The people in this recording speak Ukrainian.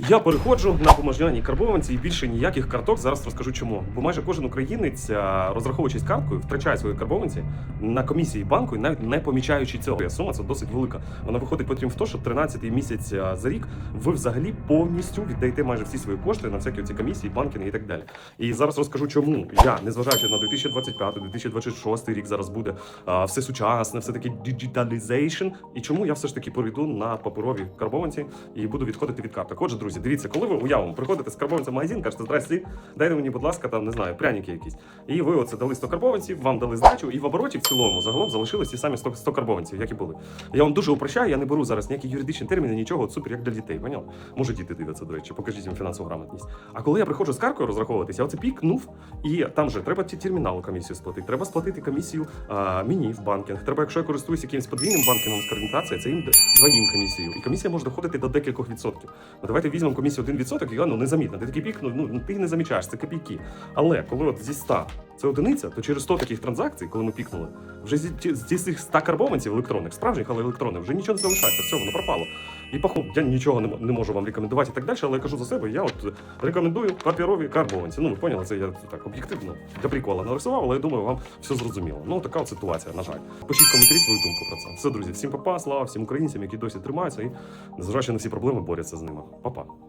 Я переходжу на поможняній карбованці і більше ніяких карток. Зараз розкажу чому. Бо майже кожен українець, розраховуючись карткою, втрачає свої карбованці на комісії банку і навіть не помічаючи цього. Сума це досить велика. Вона виходить потім в те, що 13-й місяць за рік ви взагалі повністю віддаєте майже всі свої кошти на всякі ці комісії, банкінги і так далі. І зараз розкажу, чому я, незважаючи на 2025-2026 рік, зараз буде все сучасне, все таки digitalization, і чому я все ж таки перейду на паперові карбованці і буду відходити від карток. Отже, друзі, дивіться, коли ви уявимо, приходите з карбованцем в магазин, кажете, здрасті, дайте мені, будь ласка, там не знаю, пряники якісь. І ви оце дали 100 карбованців, вам дали здачу, і в обороті в цілому загалом залишились ті самі 100, 100 карбованців, як і були. Я вам дуже упрощаю, я не беру зараз ніякі юридичні терміни, нічого от супер, як для дітей. Поняли? Може, діти дивляться, до речі, покажіть їм фінансову грамотність. А коли я приходжу з каркою розраховуватися, я оце пікнув, і там же треба терміналу комісію сплатити, треба сплатити комісію а, мені в банкінг. Треба, якщо я користуюся якимось подвійним банкінгом з це їм двоїм комісію. І комісія може доходити до декількох відсотків. Ну давайте візьмемо комісію 1%, і ну незамітно. Ти такий пік, ну, ну ти не замічаєш, це копійки. Але коли от зі 100 це одиниця, то через 100 таких транзакцій, коли ми пікнули, вже зі, зі цих 100 карбованців електронних, справжніх, але електронних, вже нічого не залишається, все, воно пропало. І поход, я нічого не, не можу вам рекомендувати і так далі, але я кажу за себе, я от рекомендую паперові карбованці. Ну, ви поняли, це я так об'єктивно для прикола нарисував, але я думаю, вам все зрозуміло. Ну, така от ситуація, на жаль. Пишіть в коментарі свою думку про це. Все, друзі, всім папа, слава всім українцям, які досі тримаються і, незважаючи на всі проблеми, борються з ними. Па-па.